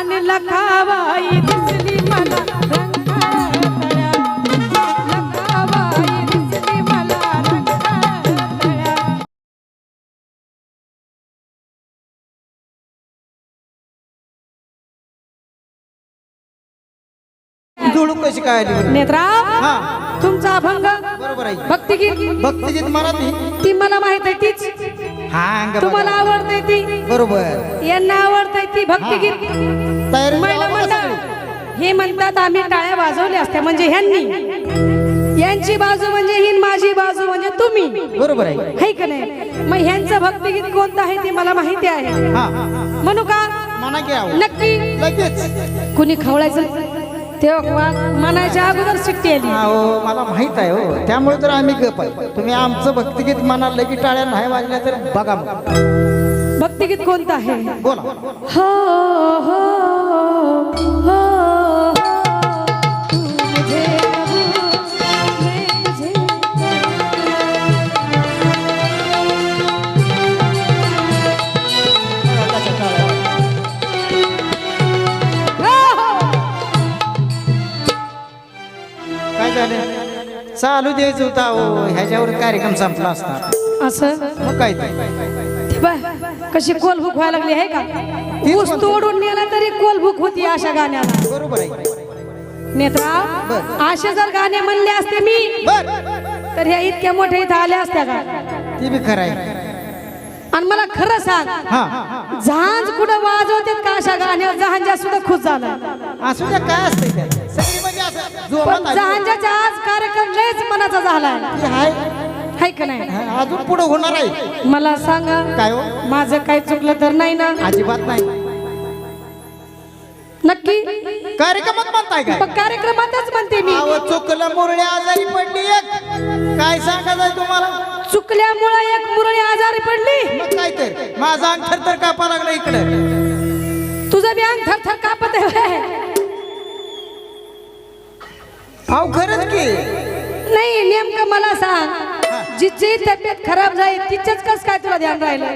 आणि लखाबाई दिसली मला. जोडून कशी काय आली बरं? नेत्रा हा तुमचा अभंग बरोबर आहे भक्तिगीत भक्तिगीत मराठी ती मला माहीत आहे तीच हा अंग बघा. तुम्हाला आवडते ती? बरोबर. यांना आवडते ती भक्तिगीत. तयारी महिला लावा बघा मंडळ. सगळी. हे म्हणतात आम्ही टाळ्या वाजवल्या असत्या म्हणजे ह्यांनी. यांची बाजू म्हणजे ही माझी बाजू म्हणजे तुम्ही. बरोबर आहे. है का नाही? मग ह्यांचं भक्तिगीत कोणतं आहे ते मला माहिती आहे. हा. म्हणू का म्हणा की आहो. नक्की. लगेच. कुणी खवळायचं? तेव्हा मनाच्या अगोदर सुट्टी आली. हो मला माहीत आहे हो. त्यामुळे तर आम्ही गप आहे. तुम्ही आमचं भक्तिगीत म्हणाल की टाळ्या नाही वाजल्या तर बघा मग. भक्तिगीत कोणतं आहे? बोला. हो हो हो. चालू द्यायचं होता हो ह्याच्यावर कार्यक्रम संपला असता. असं? मग काय ते? कशी कोलभूक व्हायला लागली आहे का? ऊस तोडून नेला तरी कोलभूक होती अशा गाण्याला. बरोबर आहे. नेत्रा. असे जर गाणे म्हणले असते मी बर. तर ह्या इतक्या मोठ्या इथं आल्या असत्या का? ते बी खरं आहे. आणि मला खरं सांग हा झांज कुठं वाजवतात का अशा गाण्यावर? जहांजा सुद्धा खुश झाला. असू द्या काय असतंय त्यात? पण आली. जहांजाचा आज कार्यक्रम लयच मनाचा हाय का नाही? हा, अजून पुढे होणार आहे. मला सांगा काय हो? माझं काही चुकलं तर नाही ना? अजिबात नाही. नक्की? कार्यक्रमात म्हणताय काय? मग कार्यक्रमातच म्हणते मी. चुकलं मुरळी आजारी पडली एक. काय सांगायचं तुम्हाला? चुकल्यामुळे एक मुरळी आजारी पडली. मग काय तर? माझा अंग थरथर कापा लागला इकडं. तुझं बी अंग थरथर कापत आहे. अहो खरंच की. नाही नेमकं मला सांग. जिची तब्येत खराब झाली तिच्याच कस काय तुला ध्यान राहिलं?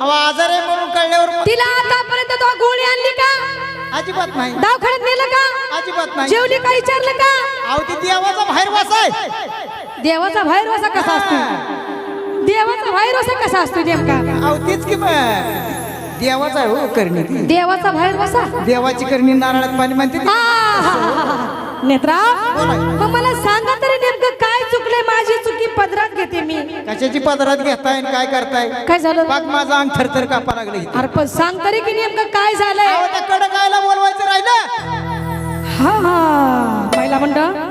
अहो आजार आहे म्हणून कळल्यावर तिला आतापर्यंत तो गोळी आणली का? अजिबात नाही. दवाखान्यात नेलं का? अजिबात नाही. जेवली का विचारलं का? अहो ती देवाचा बाहेर वासाय देवाचा बाहेर वसा कसा असतो? देवाचा बाहेर वसा कसा असतो नेमका? अहो तीच की देवाचा आहे हो करणी देवाचा बाहेर वसा? देवाची करणी नारळात पाणी म्हणते. नेत्रा. मग मला सांगा तरी नेमकं काय चुकले माझी चुकी पदरात घेते मी. कशाची पदरात घेताय आणि काय करताय? काय झालं? बाग माझा अंग थरथर कापा लागले अरे पण सांग तरी की नेमकं काय झालंय? त्या कडकायला बोलवायचं राहिलं. हा हा. महिला मंडळ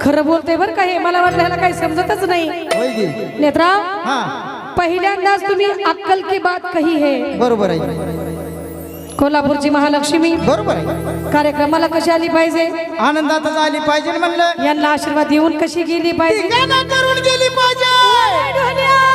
खरं बोलते बरं का हे. मला वाटलं ह्याला काही समजतच नाही. होय की? नेत्रा हा. पहिल्यांदाच तुम्ही अक्कल की बात कही है. बरोबर आहे. कोल्हापूरची महालक्ष्मी. बरोबर आहे. कार्यक्रमाला कशी आली पाहिजे? आनंदातच आली पाहिजे म्हणलं. यांना आशीर्वाद देऊन कशी गेली पाहिजे? करून गेली पाहिजे.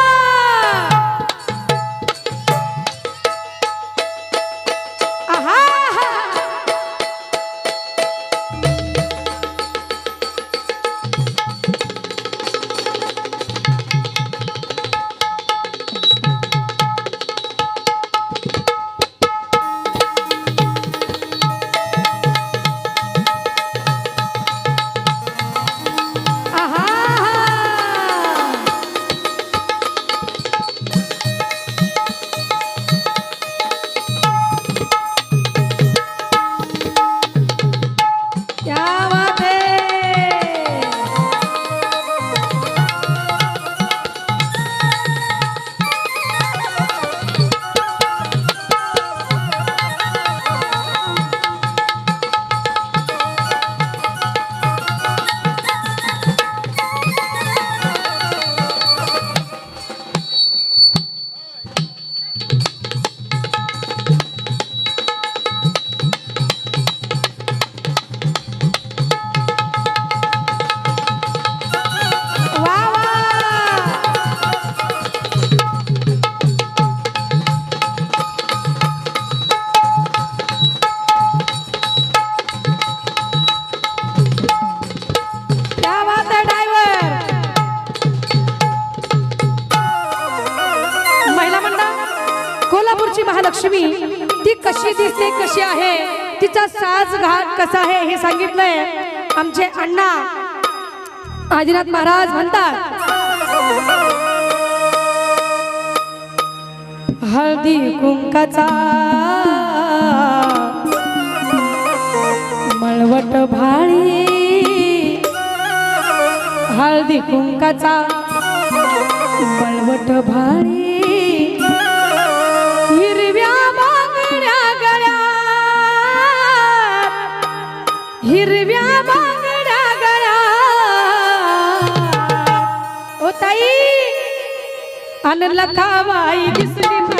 तिचा साज घात कसा आहे हे सांगितलंय आमचे अण्णा. आदिनाथ महाराज म्हणतात हळदी कुंकाचा मळवट भाळी हळदी कुंकाचा मळवट भाळी. अन लखावाई दिसली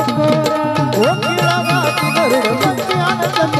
ओकिळा माती गरुड पंचे आनंद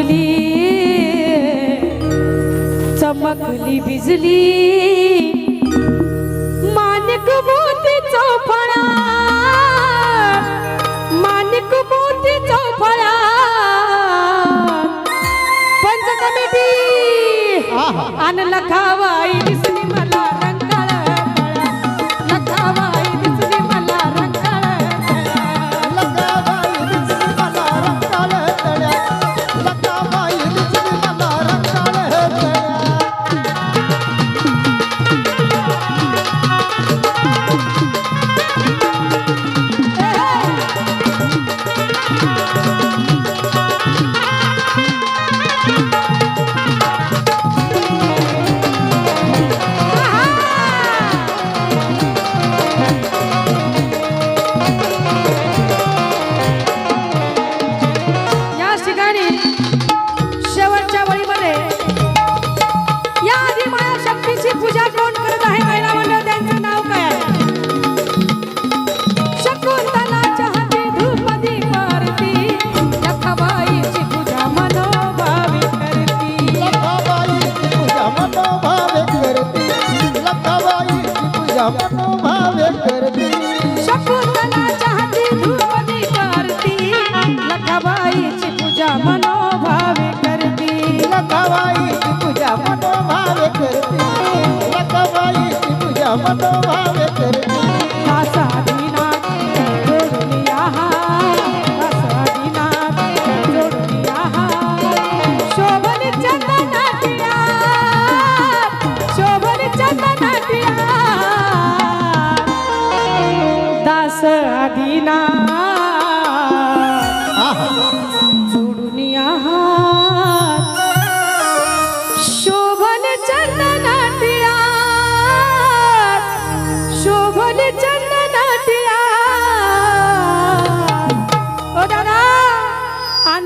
चमकली चमकली बिजली. मानिक मोती चौफळा मानिक मोती चौफळा. पंच कमिटी आणलं রাম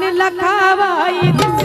लखावाई दिस